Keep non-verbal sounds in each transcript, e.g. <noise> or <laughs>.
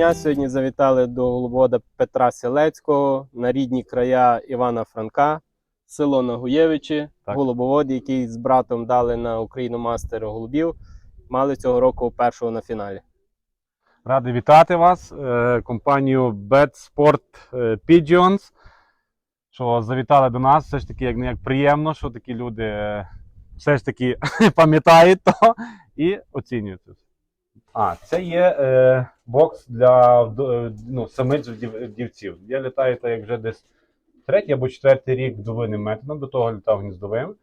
Дня. Сьогодні завітали до голубовода Петра Селецького на рідні края Івана Франка, село Нагуєвичі. Так. Голубовод, який з братом дали на Україну мастер голубів, мали цього року першого на фіналі. Радий вітати вас, е, компанію Bet Sport е, Pigeons, що завітали до нас. Все ж таки, як як приємно, що такі люди е, все ж таки <laughs> пам'ятають то і оцінюють. А, це є е, бокс для е, ну, самиць вдів- вдівців. Я літаю так як вже десь третій або четвертий рік вдовиним методом, до того літав гніздовим.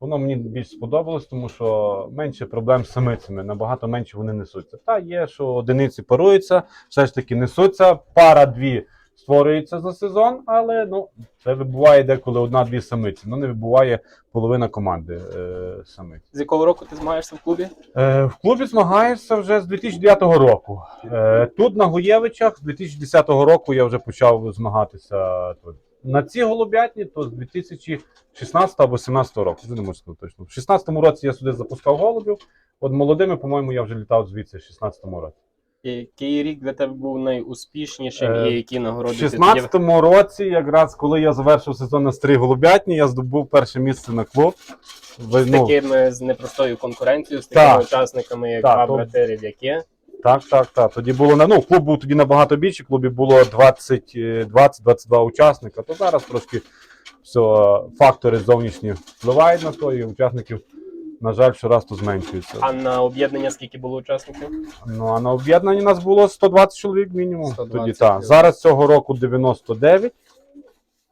Воно мені більш сподобалось, тому що менше проблем з самицями, набагато менше вони несуться. Та є, що одиниці паруються, все ж таки несуться, пара-дві створюється за сезон, але ну, це вибуває деколи одна-дві самиці. Ну не вибуває половина команди е, самиць. З якого року ти змагаєшся в клубі? Е, в клубі змагаюся вже з 2009 року. Е, тут на Гуєвичах з 2010 року я вже почав змагатися тут. На ці голубятні то з 2016 або 2017 року. Вже не можу сказати точно. В 2016 році я сюди запускав голубів. От молодими, по-моєму, я вже літав звідси в 2016 році. Який рік для тебе був найуспішнішим Е, і які В нагороди ти 2016 році, якраз коли я завершив сезон на старій голубятні, я здобув перше місце на клуб. Ви- з ну, такими з непростою конкуренцією, з такими Так. учасниками, як Так, брати рів'яки. Так, так, так. Тоді було на ну, клуб був тоді набагато більше, клубі було 20, е, 20-22 учасника. То зараз трошки все, фактори зовнішні впливають на то, і учасників, на жаль, щораз то зменшується. А на об'єднання скільки було учасників? Ну а на об'єднанні нас було 120 чоловік мінімум. 120 Тоді так. Зараз цього року 99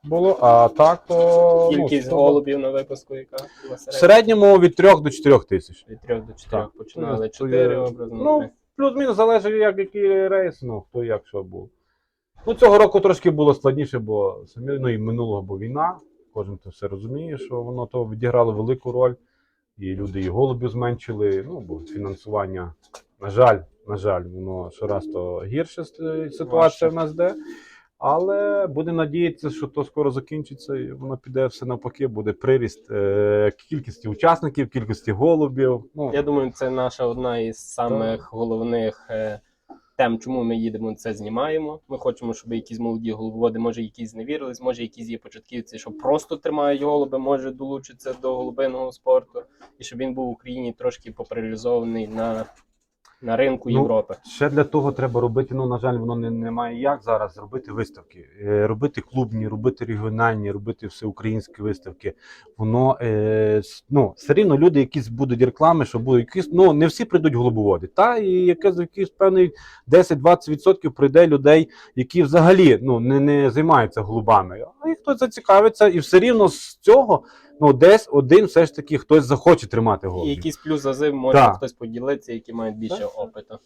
було, а так то ну, Кількість 100. голубів на випуску, яка була В середня? середньому від 3 до 4 тисяч. Від 3 до 4 Так. починали. Ну, 4 образно. Ну, плюс-мінус залежить, як який рейс, ну хто як що був. Ну, цього року трошки було складніше, бо самі ну, і минулого бо війна. Кожен то все розуміє, що воно то відіграло велику роль. І люди і голубів зменшили. Ну, бо фінансування, на жаль, на жаль, воно щораз то гірше с- ситуація в нас де. Але будемо надіятися, що то скоро закінчиться, і воно піде все навпаки, буде приріст е, кількості учасників, кількості голубів. Ну, Я думаю, це наша одна із самих головних е, тем, чому ми їдемо, це знімаємо. Ми хочемо, щоб якісь молоді голубоводи, може, якісь зневірились, може, якісь є початківці, що просто тримають голуби, може долучитися до голубиного спорту, і щоб він був в Україні трошки популяризований на, на ринку Ну, Європи. Ще для того треба робити. Ну, на жаль, воно не, немає як зараз робити виставки, Е, робити клубні, робити регіональні, робити всеукраїнські виставки. Воно е, ну, все рівно люди, якісь будуть реклами, що будуть якісь. Ну не всі прийдуть голубоводи. Та і якийсь, якийсь певний 10-20% прийде людей, які взагалі ну не, не займаються голубами. А і хтось зацікавиться, і все рівно з цього ну десь один все ж таки хтось захоче тримати І голубів. якісь плюс зази може Так. хтось поділитися, які мають більше Так. опиту.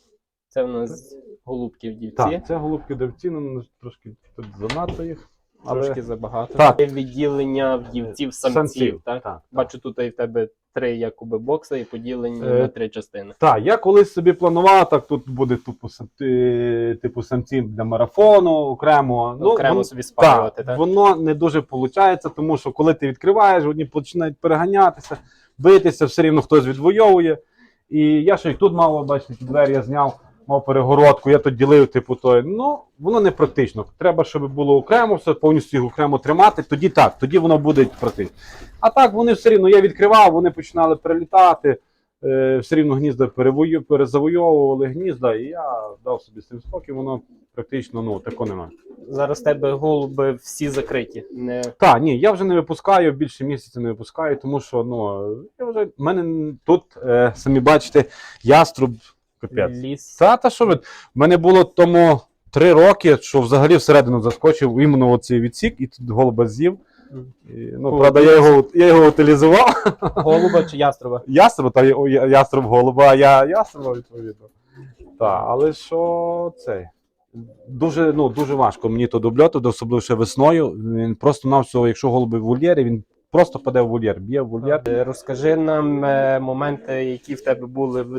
Це в нас голубки в дівці. Так, це голубки давці, ну трошки тут занадто їх. Але... Трошки забагато. Так. Є відділення вдівців самців, так? так. Бачу, тут і в тебе три якоби бокса і поділені Е, на три частини. Так, я колись собі планував, так тут буде типу, сам- е, типу самці для марафону, окремо. Ну, Окремо вон- собі спалювати, так? Воно не дуже виходить, тому що коли ти відкриваєш, одні починають переганятися, битися, все рівно хтось відвоює. І я ще й тут мав, бачите, ті двері я зняв, мав перегородку, я тут ділив, типу, той. Ну, воно не практично. Треба, щоб було окремо, все повністю їх окремо тримати. Тоді так, тоді воно буде практично. А так вони все рівно, я відкривав, вони починали прилітати. Е, все рівно гнізда перевою, перезавойовували гнізда, і я дав собі з цим спокій, воно практично ну, тако немає. Зараз в тебе голуби всі закриті. Не Так, ні, я вже не випускаю, більше місяця не випускаю, тому що ну, я вже, в мене тут, е, самі бачите, яструб капець. ліс. Та, та що ви? В мене було тому три роки, що взагалі всередину заскочив іменно оцей відсік, і тут голуба з'їв. І, ну, правда, я його, я його утилізував. Голуба чи яструба? <laughs> Яструб, та я- я- яструб голуба, а я яструба, відповідно. Так, але що це? Дуже, ну, дуже важко мені то дубльоти, особливо ще весною. Він просто навсього, якщо голуби в вольєрі, він просто паде в вольєр, б'є в вольєр. Е, Розкажи нам е, моменти, які в тебе були в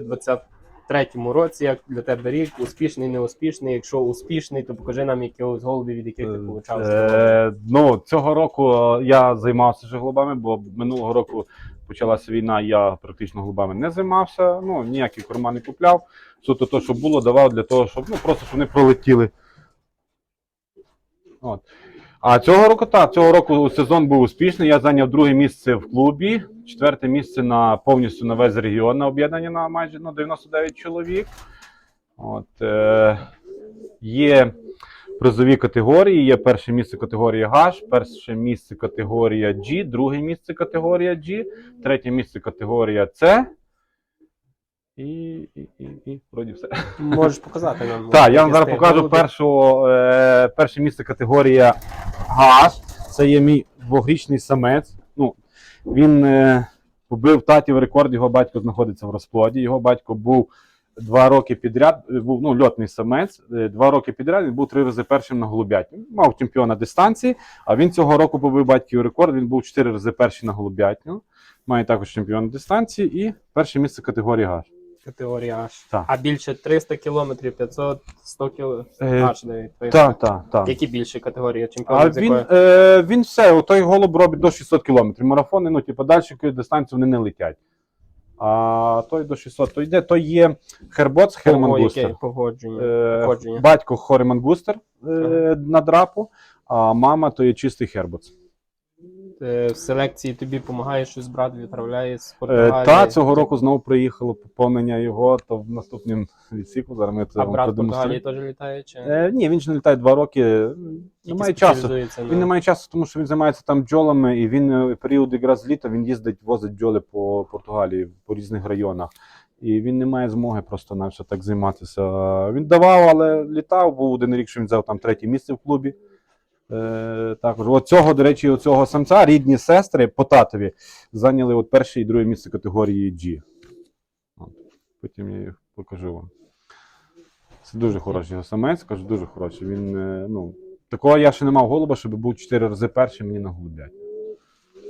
23-му році, як для тебе рік, успішний, неуспішний. Якщо успішний, то покажи нам якихось голубів, від яких ти получав. Е, ну, цього року е, я займався вже голубами, бо минулого року почалася війна, я практично голубами не займався. Ну, ніякі корма не купляв. Суто то, що було, давав для того, щоб ну, просто щоб вони пролетіли. От. А цього року так, цього року сезон був успішний. Я зайняв друге місце в клубі, четверте місце на повністю на весь регіон на об'єднання на майже на 99 чоловік. От, е, є призові категорії. Є перше місце категорія H, перше місце категорія G, друге місце категорія G, третє місце категорія C. І, і, і, і вроді все. <laughs> Можеш показати нам. Так, я вам зараз покажу першу, е, перше місце категорія H. Це є мій двохрічний самець. Ну, він е, побив татів рекорд, його батько знаходиться в розплоді. Його батько був два роки підряд, був ну, льотний самець. е, Два роки підряд він був три рази першим на голубятні. Мав чемпіона дистанції, а він цього року побив батьків рекорд. Він був чотири рази перший на голубятню. Має також чемпіона дистанції і перше місце категорії H. Категорія H. Так. А більше 300 кілометрів, 500, 100 кілометрів. Е, H, навіть. Так, так, так. Які більші категорії А чемпіонів? з він, якої? е, він все, той голуб робить до 600 кілометрів. Марафони, ну, типу, далі дистанцію вони не летять. А той до 600, то йде, то є Хербоц, Ого, яке погодження. Е, батько Хорман Густер е, на драпу, а мама то є чистий Хербоц. Е, В селекції тобі допомагає щось брат, відправляє з Е, Португалії. та цього року знову приїхало поповнення його, то в наступному відсіку. Зараз ми це А брат в Португалії теж літає? Чи Е, ні, він ж не літає два роки. тільки Немає часу. спеціалізується на- Він не має часу, тому що він займається там бджолами, і він е, період якраз літа він їздить, возить бджоли по Португалії, по різних районах. І він не має змоги просто на все так займатися. Він давав, але літав. Був один рік, що він взяв там третє місце в клубі. Е, також от цього, до речі, цього самця рідні сестри по татові зайняли от перше і друге місце категорії G. От. Потім я їх покажу вам. Це дуже хороший його самець, кажу, дуже хороший. Він, е, ну, такого я ще не мав голуба, щоб був 4 рази перший мені на голубять.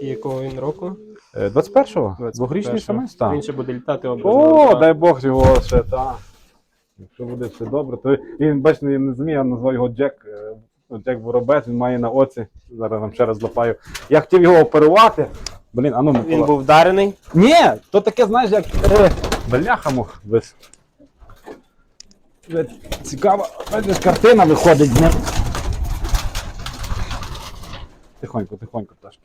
І якого він року? Е, 21-го? 21-го. Двохрічний самець, так. Він ще буде літати О, дай Бог його ще, так. Якщо буде все добре, то він, бачите, я не розумію, я назвав його Джек. е, ну, Джек Воробець, він має на оці. Зараз вам ще раз лапаю. Я хотів його оперувати. Блін, а ну Він був вдарений. Ні, то таке, знаєш, як е, бляха мух. Без... Е, Цікаво, бачиш, картина виходить з ним. Тихонько, тихонько трошки.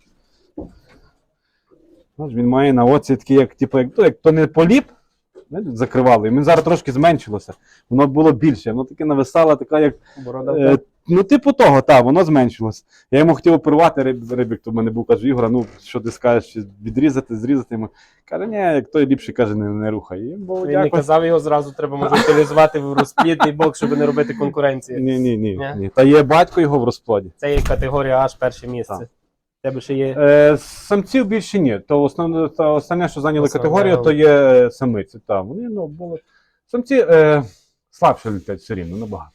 Знаєш, він має на оці такі, як, типу, як, то, як то не поліп, закривали. І він зараз трошки зменшилося. Воно було більше. Воно таке нависало, така як Борода. Е, ну, типу того, так, воно зменшилось. Я йому хотів оперувати риб, рибик, то в мене був, кажу, Ігора, ну що ти скажеш, чи відрізати, зрізати йому. Каже, ні, як той ліпше каже, не, не рухай. І, бо Він не казав його зразу, треба може утилізувати в розплідний бок, щоб не робити конкуренції. Ні, ні, ні, Ні? ні. Та є батько його в розплоді. Це є категорія H перше місце. Так. Тебе ще є. Е, самців більше ні. То основне, то останнє, що зайняли Основне, категорію, то є е, самиці. Та, вони ну, були. Самці е, слабше летять все рівно, набагато.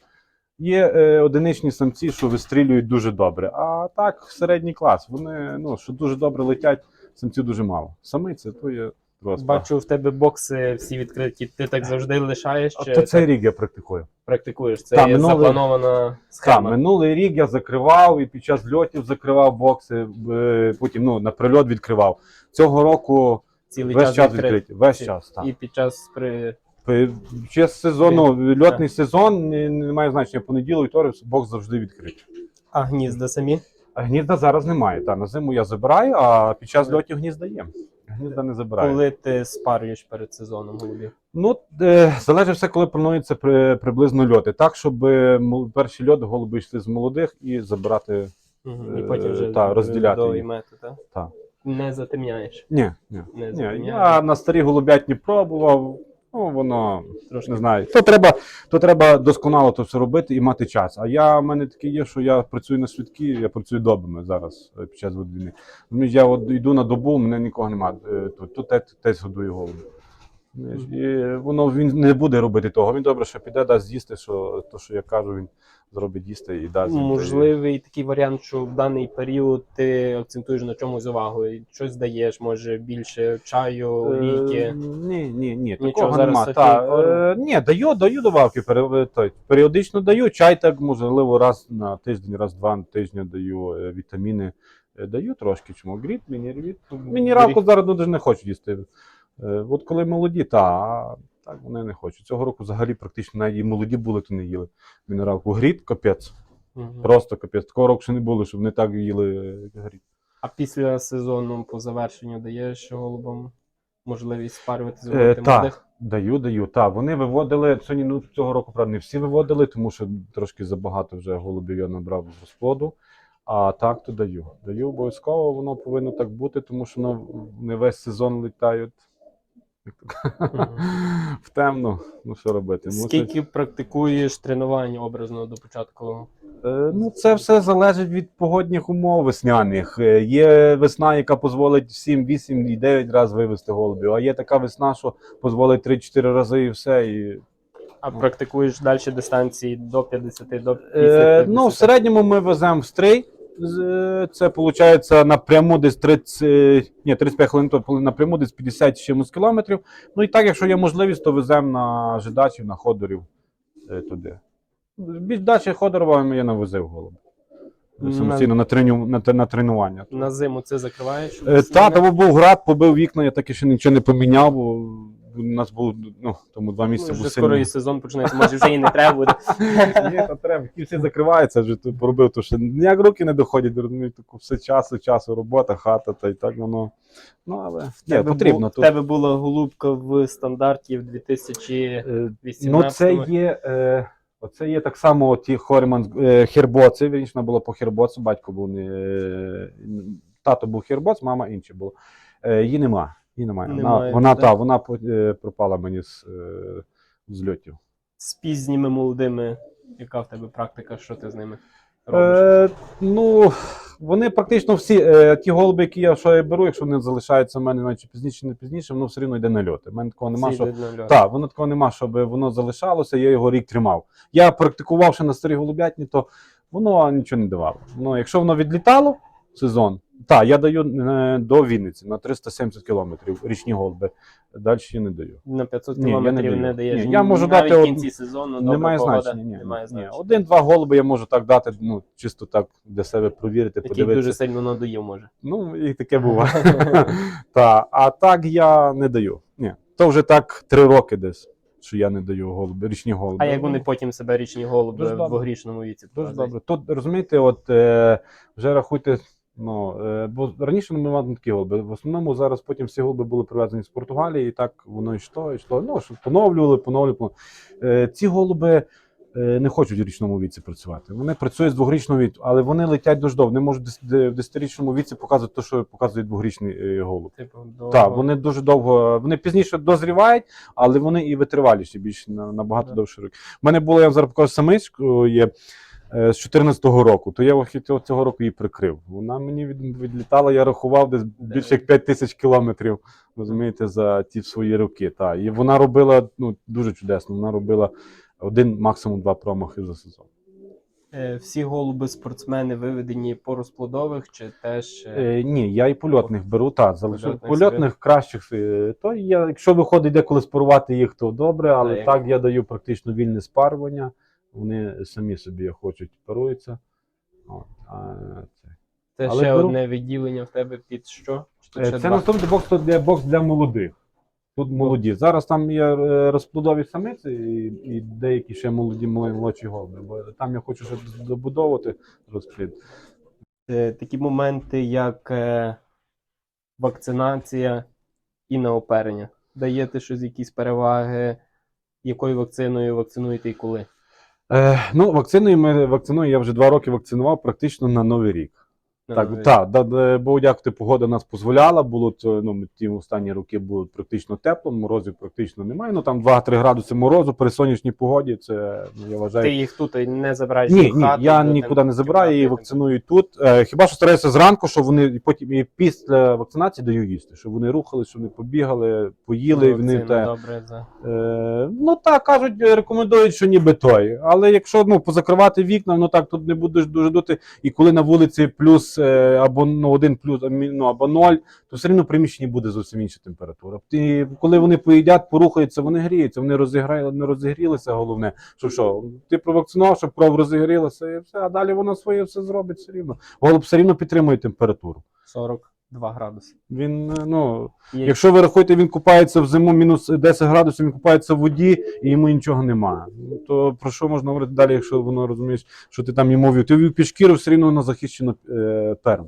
Є е, одиничні самці, що вистрілюють дуже добре. А так, середній клас. Вони ну, що дуже добре летять, самців дуже мало. Самиці то є справа. Бачу, в тебе бокси всі відкриті. Ти так завжди лишаєш чи то цей так рік я практикую. практикуєш? Це Та, є минулий- запланована Так, схема. минулий рік я закривав і під час льотів закривав бокси, е, потім ну, на прильот відкривав. Цього року Цілий весь час час відкриті. Весь час, так. І під час при Пи- Час сезону, льотний сезон, не, не має значення понеділок, вівторок, бокс завжди відкритий. а гнізда самі. А гнізда зараз немає. Та, на зиму я забираю, а під час льотів гнізда є. Гнізда не забираю. Коли ти спарюєш перед сезоном голубів. Ну, е, залежить все, коли планується при, приблизно льоти. Так, щоб е, перші льоти голуби йшли з молодих і забирати. Угу. І Е, потім вже та, розділяти імету, так? Так. Не затемняєш. Ні, ні. Не ні. Я на старі голубятні пробував. Ну, воно Трошки не знаю. То треба, то треба досконало то все робити і мати час. А я в мене таке є, що я працюю на швидкі, я працюю добами зараз е, під час війни. Я от йду на добу, мене нікого немає. Тут, То те- теж годує голову. І воно він не буде робити того. Він добре, що піде, дасть з'їсти, що то, що я кажу, він зробить їсти і дасть. Можливий такий варіант, що в даний період ти акцентуєш на чомусь увагу, і щось даєш, може більше чаю, Е, олійки. Ні, ні, ні, Нічого, такого зараз нема. Та, е, ні, даю, даю добавки. пере- той, періодично даю. Чай так, можливо, раз на тиждень, раз-два на тиждень даю е, вітаміни. Е, Даю трошки чому. Гріт, мінервіт. Мінералку зараз ну, дуже не хочуть їсти. Е, От коли молоді, та, так вони не хочуть. Цього року взагалі практично навіть і молоді були, то не їли мінералку. Гріт капець. Мгм. Просто капець. Такого року ще не було, щоб не так їли гріт. А після сезону по завершенню даєш голубам можливість спарювати з Е, молодих? Даю, даю. Так, вони виводили сьогодні. Ну цього року правда, не всі виводили, тому що трошки забагато вже голубів я набрав з розплоду. А так то даю. Даю обов'язково, воно повинно так бути, тому що не весь сезон літають <laughs> в темну. Ну що робити? Скільки практикуєш тренувань образно до початку? Е, Ну, це все залежить від погодних умов весняних. Е, Є весна, яка дозволить 7, 8 і 9 разів вивести голубів, а є така весна, що дозволить 3-4 рази і все. І А практикуєш далі дистанції до 50, до 50? Е, ну, в середньому ми веземо в стрій. Це виходить напряму десь 30, ні, 35 хвилин, то напряму десь 50 чимось кілометрів. Ну і так, якщо є можливість, то веземо на жидачів, на ходорів е, туди. Більш далі ходорова я навозив голуб. На- Самостійно на, треню, на, на тренування. На зиму це закриваєш? Е, Та, тому був град, побив вікна, я так і ще нічого не поміняв, бо у нас був ну, тому два місяці Ну, вже скоро і сезон починається, може вже і не треба буде. <laughs> Ні, то треба. Всі закриваються, вже тут поробив, то що ніяк руки не доходять, розумієте, все часу, часу, робота, хата, та й так воно. Ну, але ні, тебе потрібно тут. тебе була голубка в стандарті в 2018 Е, Ну, це є. Е, Оце є так само ті Хоріман е, хербоци. Вірніше вона була по хербоцу, батько був не е, тато був хербоц, мама інша була. Її нема. Її немає. Вона, Немає, вона, так? та, вона по- е, пропала мені з, е, з льотів. з пізніми молодими. Яка в тебе практика, що ти з ними робиш? Е, ну, вони практично всі, е, ті голуби, які я що я беру, якщо вони залишаються в мене навіть чи пізніше, не пізніше, воно все рівно йде на льоти. У мене такого нема, Всі що. йдуть на льот. Так, воно такого нема, щоб воно залишалося, я його рік тримав. Я практикував ще на старій голубятні, то воно нічого не давало. Ну, якщо воно відлітало сезон, так, я даю е, до Вінниці на 370 кілометрів річні голуби. Далі я не даю. На 500 Ні, я не кілометрів даю. не даєш. Ні, я можу навіть дати в од- кінці сезону. Немає погода, значення. Ні, Немає ні. значення. Один-два голуби я можу так дати, ну, чисто так для себе провірити, Який подивитися. дуже сильно надоїв може. Ну, і таке буває. <laughs> Та, а так я не даю. Ні. То вже так три роки десь, що я не даю голуби, річні голуби. А як вони потім себе річні голуби в добре. віці Дуже добре. Тут розумієте, от е, вже рахуйте. Ну, е, бо раніше ми мали такі голуби. В основному зараз потім всі голуби були привезені з Португалії, і так воно йшло, йшло. Ну, що поновлювали, поновлювали. Е, ці голуби е, не хочуть в річному віці працювати. Вони працюють з двохрічного віку, але вони летять дуже довго. Не можуть в десятирічному віці показувати те, що показує двохрічний голуб. Типу, до... Так, вони дуже довго, вони пізніше дозрівають, але вони і витриваліші більш на- набагато Да. довше роки. У мене було, я вам зараз покажу самичку є з 14-го року, то я ось цього, цього року її прикрив. Вона мені від, відлітала, я рахував десь більше як 5 тисяч кілометрів, розумієте, за ті свої роки. Та. І вона робила ну, дуже чудесно, вона робила один, максимум два промахи за сезон. Е, Всі голуби спортсмени виведені по розплодових чи теж. е, Е, ні, я і польотних беру, так, залишу Польотних кращих. е, То я, якщо виходить деколи спарувати їх, то добре, але Так. так я даю практично вільне спарування. Вони самі собі хочуть паруються. От, а, це. Це але ще беру- одне відділення в тебе під що? Чи тут Е, Це два? наступний бокс тут для бокс для молодих. Тут молоді. Зараз там є е, розплодові самиці і, і деякі ще молоді мол- молодші голуби. Бо там я хочу ще добудовувати розплід. Е, такі моменти, як е, вакцинація і наоперення. Даєте щось, якісь переваги, якою вакциною вакцинуєте і коли? Е, ну, вакциною ми вакциною я вже два роки вакцинував практично на Новий рік. Так, так, да, да, бо дякувати, погода нас дозволяла. Було ну, ті останні роки було практично тепло, морозів практично немає. Ну там 2-3 градуси морозу при сонячній погоді. Це ну, я вважаю. Ти їх тут не забираєш Ні, ні, хату, я нікуди не забираю, її вакциную тут. Е, хіба що стараюся зранку, щоб вони і потім і після вакцинації даю їсти, щоб вони рухали, щоб вони побігали, поїли, і вони те. добре за. Е, ну так кажуть, рекомендують, що ніби той. Але якщо ну позакривати вікна, ну так тут не будеш дуже дути. І коли на вулиці плюс або ну, 1 плюс, ну, або 0, то все одно приміщенні буде зовсім інша температура. І коли вони поїдять, порухаються, вони гріються, вони розіграли, не розігрілися, головне. Що що, ти провакцинував, щоб кров розігрілася, і все, а далі воно своє все зробить все рівно. Голуб все рівно підтримує температуру. 42 градуси. Він, е, ну, Є Якщо ви рахуєте, він купається в зиму мінус 10 градусів, він купається в воді і йому нічого немає. Ну, То про що можна говорити далі, якщо воно розумієш, що ти там йому вів? Ти вів під шкіру, все рівно воно захищено е, пером.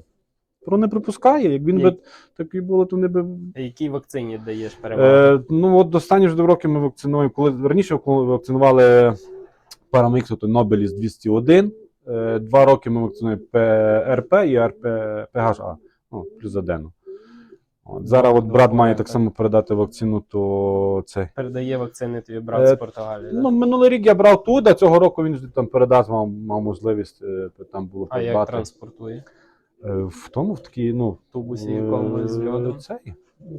Про не припускає. Як він Є- би такий було, то не би. Якій вакцині даєш перевагу? Е, ну от останні ж два роки ми вакцинуємо. Коли раніше коли вакцинували Paramix, то Nobelis 201. Е, два роки ми вакцинуємо ПРП і РП PHA, ну, плюс адену. От, зараз от брат має так само передати вакцину, то це. Передає вакцини тобі брат Е, з Португалії. да? Ну, минулий рік я брав тут, а цього року він там передасть, мав, мав можливість е, там було а як придбати. транспортує? Е, В тому, в такій, ну, Тубусі якомусь з е, льоду? Цей.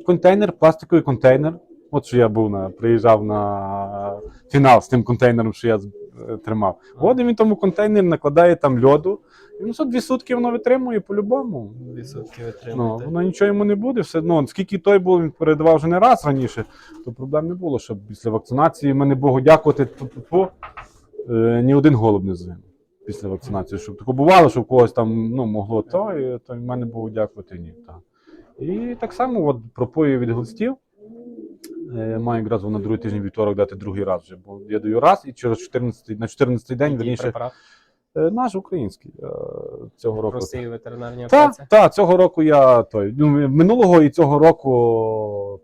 Контейнер, пластиковий контейнер. От що я був на, приїжджав на фінал з тим контейнером, що я з- тримав. От він тому контейнер накладає там льоду. І ну, дві сутки воно витримує по-любому. Відсотки Ну, воно нічого йому не буде. Все одно, скільки той був, він передавав вже не раз раніше, то проблем не було, щоб після вакцинації мене Богу дякувати, тьфу-тьфу, е, ні один голуб не загинув після вакцинації. Щоб таке бувало, що в когось там ну, могло то, і, то в мене Богу дякувати ні. Так. І так само от, пропою від глистів. Е, Маю якраз на другий тиждень вівторок дати другий раз вже. Бо я даю раз і через 14, на 14 день, верніше, е, наш український е, цього року. Росії ветеринарні Так, та, цього року я той. Ну, минулого і цього року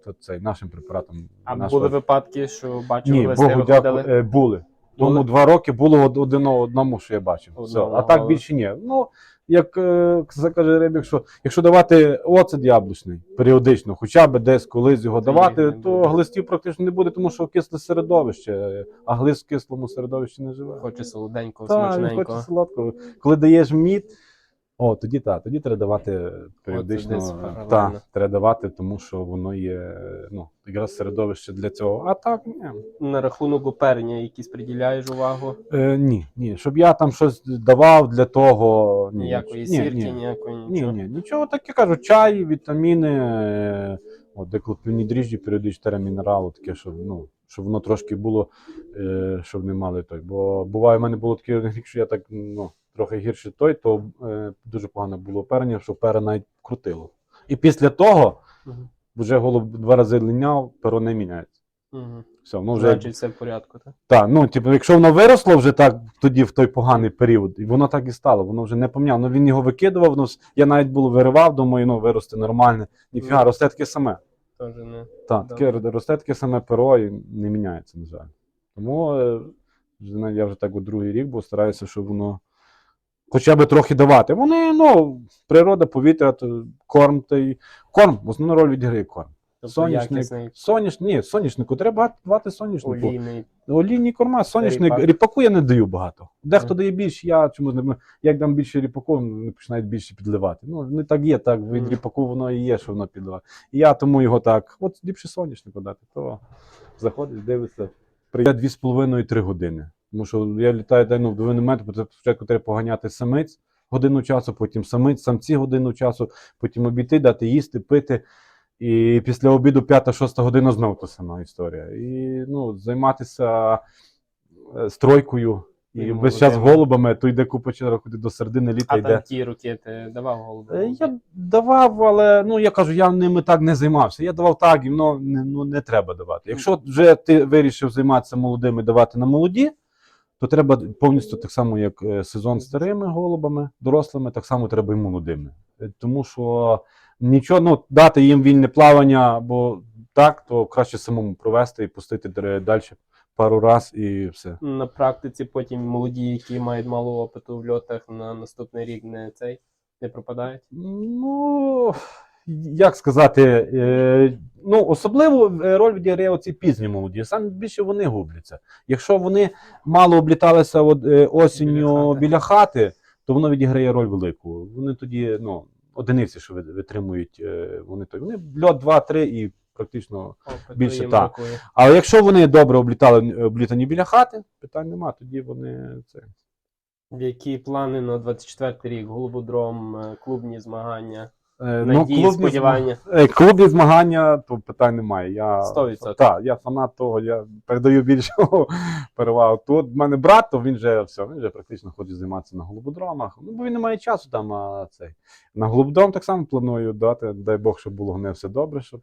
то цей нашим препаратом. А нашого- були випадки, що бачили, Ні, Богу дякую, були. Тому два роки було один одному, що я бачив. Все. А так більше ні. Ну, як закаже каже Рибік, що якщо давати оцет яблучний періодично, хоча б десь колись його давати, то глистів практично не буде, тому що кисле середовище, а глист в кислому середовищі не живе. Хоче солоденького, смачненького. хоче солодкого. Коли даєш мід, о, тоді так, тоді треба давати періодично. Так, треба давати, тому що воно є ну, якраз середовище для цього. А так, ні. На рахунок оперення якісь приділяєш увагу? Е, ні, ні. Щоб я там щось давав для того. Ні, Ніякої ні, сірки, ні. ніякої нічого. ні, нічого таке кажу, чай, вітаміни, е, от, деклопівні дріжджі, періодично мінералу, таке, щоб, ну, щоб воно трошки було, е, щоб не мали той. Бо буває, в мене було рік, <laughs> що я так ну, трохи гірше той, то е, дуже погано було оперення, що пера навіть крутило. І після того Мгм. вже голуб два рази линяв, перо не міняється. Мгм. Все, ну вже Значить, все в порядку, так? так, ну типу, якщо воно виросло вже так тоді в той поганий період, і воно так і стало, воно вже не поміняло. Ну він його викидував, ну с- я навіть було виривав, думаю, ну виросте нормальне. Ніфіга, Ну. росте таке саме. Теж не. Так, Да. таке р- росте таке саме перо і не міняється, на жаль. Тому е, вже я вже так от другий рік, бо стараюся, щоб воно хоча б трохи давати. Вони, ну, природа, повітря, то корм та й корм, основну роль відіграє корм. Тобто Соняшник, якісний, соняш, ні, соняшнику, треба давати соняшнику. олійний. Олійні корма, соняшник, Ріпак. ріпаку я не даю багато. Дехто Мгм. дає більше, я чомусь не як дам більше ріпаку, вони починають більше підливати. Ну, не так є, так від Мгм. ріпаку воно і є, що воно підливає. І я тому його так, от ліпше соняшнику дати, то заходиш, дивишся. Прийде 2,5-3 години. Тому що я літаю дай, ну, до моменту, спочатку треба поганяти самиць годину часу, потім самиць, самці годину часу, потім обійти, дати їсти, пити. І після обіду 5-6 година знову та сама історія. І ну, займатися е, стройкою і І весь час голубами, то йде купа черга, куди до середини літа А йде. там ті роки ти давав? Е, Я давав, але ну я кажу, я ними так не займався. Я давав так, і воно не, ну, не треба давати. Якщо вже ти вирішив займатися молодими, давати на молоді, то треба повністю так само, як е, сезон старими голубами, дорослими, так само треба і молодими. Е, Тому що нічого, ну, дати їм вільне плавання, бо так, то краще самому провести і пустити далі пару раз і все. На практиці потім молоді, які мають мало опиту в льотах на наступний рік не цей не пропадають. Ну, як сказати, е, ну, особливо е, роль відіграє оці пізні молоді. Саме більше вони губляться. Якщо вони мало обліталися от, е, осінню Біля біля хати. то воно відіграє роль велику. Вони тоді, ну, одиниці, що витримують, е, вони то вони льот 2-3 і практично. Опиту Більше так. Але якщо вони добре облітали облітані біля хати, питань нема, тоді вони це. Які плани на 24 рік? Голубодром, е, клубні змагання, Е, надії, клубні сподівання. зма- е, Клубні змагання, то питань немає. Я, 100%. Так, я фанат того, я передаю більшу <laughs> перевагу. Тут в мене брат, то він вже все, він вже практично хоче займатися на голубодромах. Ну, бо він не має часу там, а цей. На голубодром так само планую дати. Дай Бог, щоб було не все добре, щоб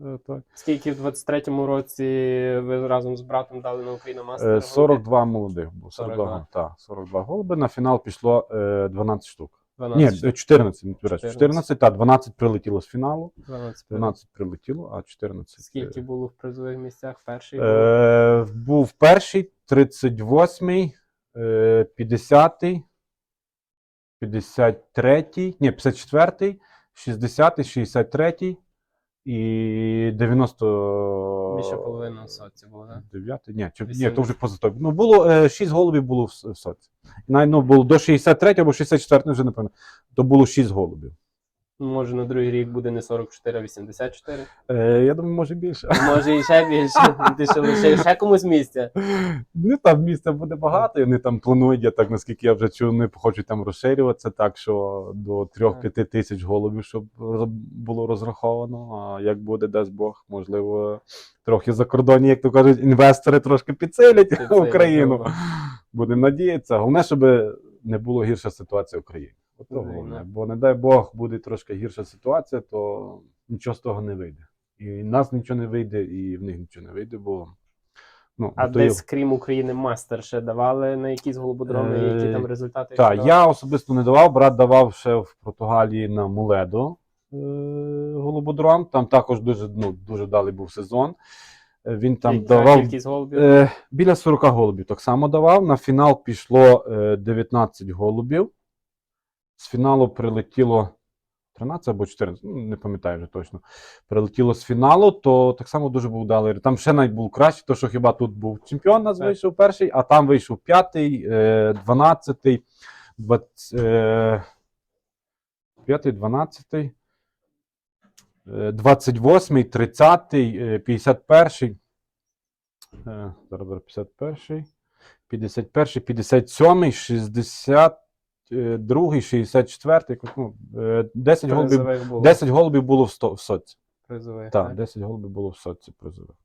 е, так. Скільки в 23-му році ви разом з братом дали на Україну мастер? Е, 42 молодих було. 42, 42. так, 42 голуби. На фінал пішло е, 12 штук. 12, Ні, 14, не 14. 14, та 12 прилетіло з фіналу, 12. 12 прилетіло, а 14. е, Скільки було в призових місцях? Перший? Е, був перший, 38-й, е, 50-й, 53-й, ні, 54-й, 60-й, 63-й і 90... Більше половини в соці було, так? 9 ні, чи, ні, то вже поза тобі. Ну, було е, 6 голубів було в, в соці. Най, ну, було до 63 або 64 вже напевно. То було 6 голубів. Може на другий рік буде не 44, а 84. Е, я думаю, може більше. Може і ще більше. <laughs> Ти що лише ще комусь місця. Не там місця буде багато, вони там планують, я так наскільки я вже чув, вони хочуть там розширюватися, так що до 3-5 тисяч голубів, щоб було розраховано. А як буде, дасть Бог, можливо, трохи за кордоні, як то кажуть, інвестори трошки підсилять ну, Україну. Будемо надіятися. Головне, щоб не було гірша ситуація в Україні. От то головне. Бо не дай Бог буде трошки гірша ситуація, то нічого з того не вийде. І в нас нічого не вийде, і в них нічого не вийде, бо ну, А десь, крім України, мастер ще давали на якісь голубодроми, Е, які там результати? Так, я особисто не давав, брат давав ще в Португалії на Муледо е, голубодром. Там також дуже, ну, дуже вдалий був сезон. Е, Він там Яка давав голубів? е, біля 40 голубів так само давав. На фінал пішло е, 19 голубів. З фіналу прилетіло 13 або 14, ну, не пам'ятаю вже точно. Прилетіло з фіналу, то так само дуже був вдалий. Там ще навіть був краще, то що хіба тут був чемпіон нас вийшов перший, а там вийшов п'ятий, е, 12, 20, е, п'ятий, 12, е, 28, 30, е, 51. Е, Зараз зараз 51, 51, 57, 62, 64, якось, ну, е, 10 голубів, було. 10 голубів було в, сто, в соці. Призових, Так, так. 10 голубів було в соці призових.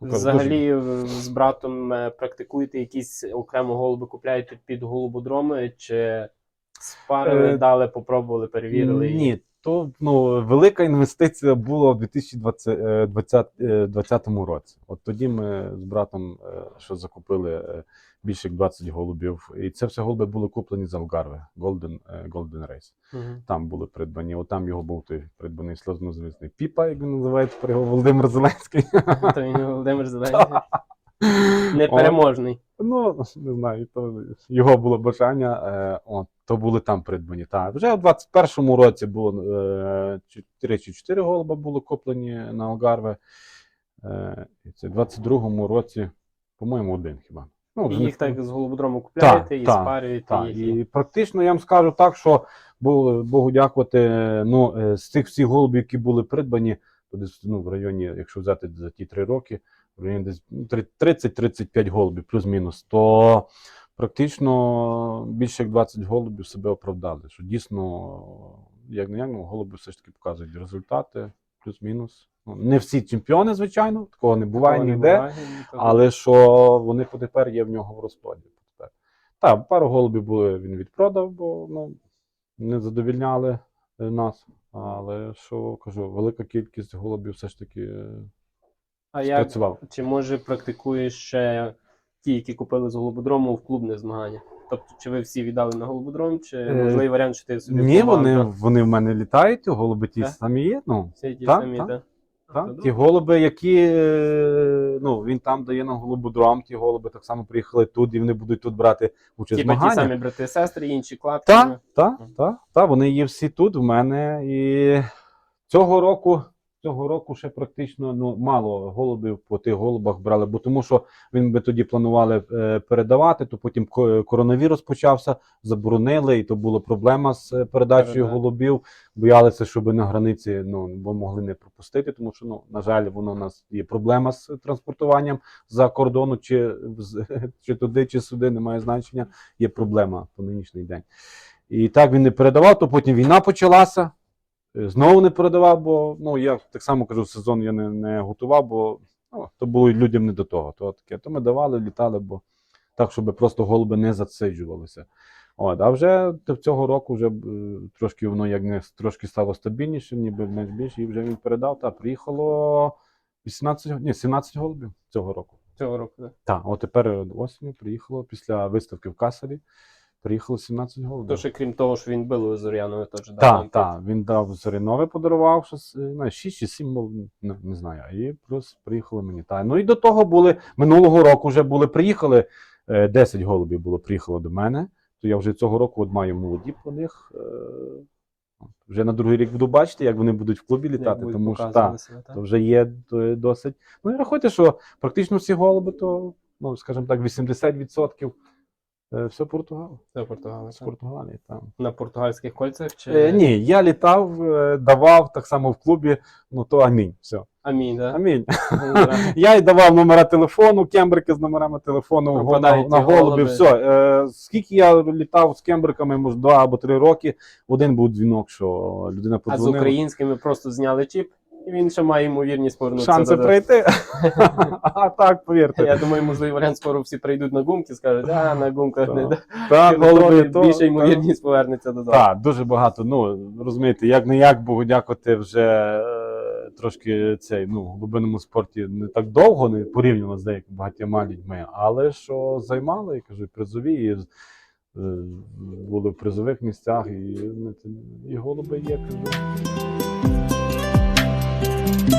Ну, Взагалі з братом е, практикуєте якісь окремо голуби, купляєте під голубодроми, чи спарили, Е, дали, попробували, перевірили? Ні, то ну, велика інвестиція була у 2020 е, 2020 році. От тоді ми з братом е, що закупили е, більше як 20 голубів. І це все голуби були куплені з Алгарви, Golden, е, Golden Race. Мгм. Там були придбані. От там його був той придбаний славнозвісний Піпа, як він називає тепер його Володимир Зеленський. То він Володимир <laughs> Зеленський. <laughs> Непереможний. Ну, не знаю, то його було бажання. Е, от, то були там придбані. Так. Вже у 21-му році було е, 4 чи 4 голуба були куплені на Алгарве. Е, і це в 22-му році, по-моєму, один хіба. Ну, І їх так з голубодрому купляєте і так, спарюєте так, їх. і практично я вам скажу так, що Богу, дякувати, ну, е, з цих всіх голубів, які були придбані, ну, в районі, якщо взяти за ті три роки, десь ну, три- 30-35 голубів, плюс-мінус, то практично більше як 20 голубів себе оправдали. Що дійсно, як не як, ну, голуби все ж таки показують результати, плюс-мінус. Ну, не всі чемпіони, звичайно, такого не буває Такого не ніде. буває, ну, Але що вони потепер є в нього в. Потепер. Так, пару голубів були, він відпродав, бо ну, не задовільняли е, нас. Але що кажу, велика кількість голубів все ж таки е, А як чи може практикуєш ще ті, які купили з голубодрому в клубне змагання? Тобто, чи ви всі віддали на голубодром, чи Е, можливий варіант, що ти собі Ні, вони, вони в мене літають, голуби ті Так? самі є. Ну, Всі ті Так, самі, так. так? так? Ну, Ті голуби, які е, ну, він там дає на голубодром, ті голуби так само приїхали тут і вони будуть тут брати участь в Типа ті змаганнях. самі брати сестри, інші кладки. Так, так, Мгм. так, так, вони є всі тут в мене. І цього року, цього року ще практично ну, мало голубів по тих голубах брали, бо тому що він би тоді планували е, передавати, то потім ко- коронавірус почався, заборонили, і то була проблема з е, передачею Переда- голубів. Боялися, щоб на границі ну, бо могли не пропустити, тому що ну, на жаль, воно у нас є проблема з транспортуванням за кордону, чи, <laughs> чи туди, чи сюди, немає значення. Є проблема по нинішній день. І так він не передавав, то потім війна почалася. Е, Знову не передавав, бо ну я так само кажу, сезон я не, не готував, бо ну, то було людям не до того. То таке. То ми давали, літали, бо так, щоб просто голуби не засиджувалися. От, а вже цього року вже е, трошки воно як не трошки стало стабільніше, ніби менш більше, і вже він передав. Та приїхало 18, ні, 17 голубів цього року. Цього року, так. Так, от тепер осінню приїхало після виставки в Касарі. Приїхало 17 голубів. То ще крім того, що він бив Зорянові, теж дав. Так, так, він дав Зорянове, подарував щось, е, не, 6 чи 7, не, не знаю. І плюс приїхали мені. Та. Ну і до того були, минулого року вже були, приїхали, е, 10 голубів було, приїхало до мене. То я вже цього року от маю молоді по них. е. Вже на другий рік буду бачити, як вони будуть в клубі літати, тому що так? то вже є то досить. Ну і рахуйте, що практично всі голуби, то, ну, скажімо так, 80% е, все Португал. Це Португалія. З. Португалії там. На португальських кольцях чи. Е, ні, я літав, е, давав так само в клубі, ну то амінь. Все. Амінь, так? Амінь. <laughs> Я й давав номера телефону, кембрики з номерами телефону на, на, голубі. голуби. Все. Е, скільки я літав з кембриками, може, два або три роки, один був дзвінок, що людина А з українськими просто зняли чіп, і він ще має ймовірність повернутися. Шанси прийти. <laughs> А так, повірте. Я думаю, можливо, варіант скоро всі прийдуть на гумки, скажуть, а на гумках не Так, голуби, то, більше ймовірність повернеться додому. Так, дуже багато. Ну розумієте, як не як Богу дякувати вже е, трошки цей ну в глибинному спорті не так довго, не порівняно з деякими багатьма людьми, але що займали, я кажу, призові і е, були в призових місцях, і, і голуби є. Кажу. thank you